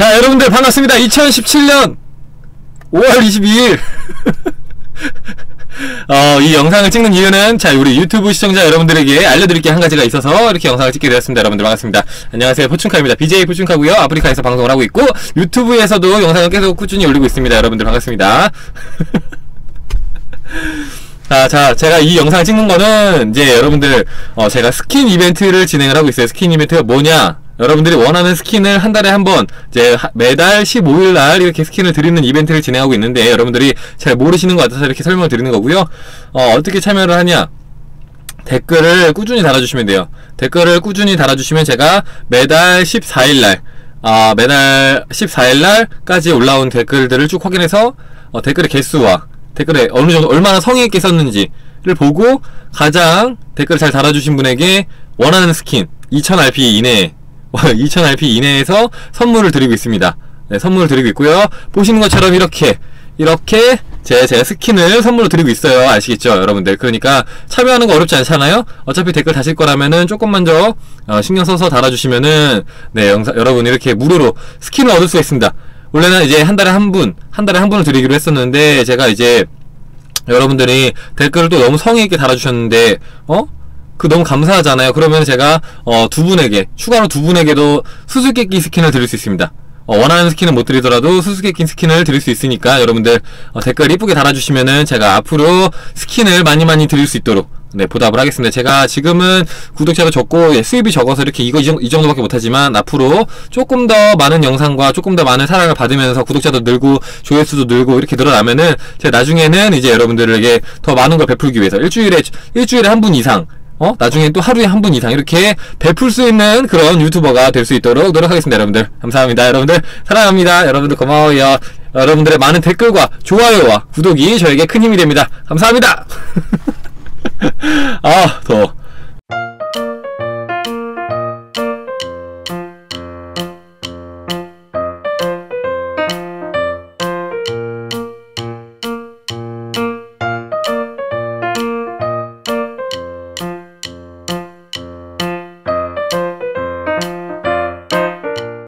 자, 여러분들 반갑습니다. 2017년 5월 22일. 어, 이 영상을 찍는 이유는, 자, 우리 유튜브 시청자 여러분들에게 알려드릴 게 한 가지가 있어서 이렇게 영상을 찍게 되었습니다. 여러분들 반갑습니다. 안녕하세요. 포춘카입니다. BJ 포춘카고요 아프리카에서 방송을 하고 있고, 유튜브에서도 영상을 계속 꾸준히 올리고 있습니다. 여러분들 반갑습니다. 자, 자, 제가 이 영상 찍는 거는, 이제 여러분들, 어, 제가 스킨 이벤트를 진행을 하고 있어요. 스킨 이벤트가 뭐냐? 여러분들이 원하는 스킨을 한 달에 한 번, 이제 하- 매달 15일 날 이렇게 스킨을 드리는 이벤트를 진행하고 있는데, 여러분들이 잘 모르시는 것 같아서 이렇게 설명을 드리는 거고요. 어, 어떻게 참여를 하냐? 댓글을 꾸준히 달아주시면 돼요. 댓글을 꾸준히 달아주시면 제가 매달 14일 날, 아, 매달 14일 날까지 올라온 댓글들을 쭉 확인해서, 어, 댓글의 개수와 댓글에 어느 정도, 얼마나 성의 있게 썼는지를 보고, 가장 댓글을 잘 달아주신 분에게 원하는 스킨, 2000rp 이내에, 2000rp 이내에서 선물을 드리고 있습니다. 네, 선물을 드리고 있고요. 보시는 것처럼 이렇게, 이렇게 제, 제가 스킨을 선물로 드리고 있어요. 아시겠죠? 여러분들. 그러니까 참여하는 거 어렵지 않잖아요? 어차피 댓글 다실 거라면은 조금만 더 어, 신경 써서 달아주시면은 네, 영상, 여러분 이렇게 무료로 스킨을 얻을 수가 있습니다. 원래는 이제 한 달에 한 분, 한 달에 한 분을 드리기로 했었는데 제가 이제 여러분들이 댓글을 또 너무 성의 있게 달아주셨는데, 어? 그 너무 감사하잖아요. 그러면 제가 어, 두 분에게 추가로 두 분에게도 수수께끼 스킨을 드릴 수 있습니다. 어, 원하는 스킨은 못 드리더라도 수수께끼 스킨을 드릴 수 있으니까 여러분들 어, 댓글 이쁘게 달아주시면은 제가 앞으로 스킨을 많이 많이 드릴 수 있도록 네 보답을 하겠습니다. 제가 지금은 구독자가 적고 예, 수입이 적어서 이렇게 이거 이 정도밖에 못하지만 앞으로 조금 더 많은 영상과 조금 더 많은 사랑을 받으면서 구독자도 늘고 조회수도 늘고 이렇게 늘어나면은 제가 나중에는 이제 여러분들에게 더 많은 걸 베풀기 위해서 일주일에 일주일에 한 분 이상 어? 나중에 또 하루에 한 분 이상 이렇게 베풀 수 있는 그런 유튜버가 될 수 있도록 노력하겠습니다, 여러분들. 감사합니다, 여러분들. 사랑합니다. 여러분들 고마워요. 여러분들의 많은 댓글과 좋아요와 구독이 저에게 큰 힘이 됩니다. 감사합니다. 아, 더워.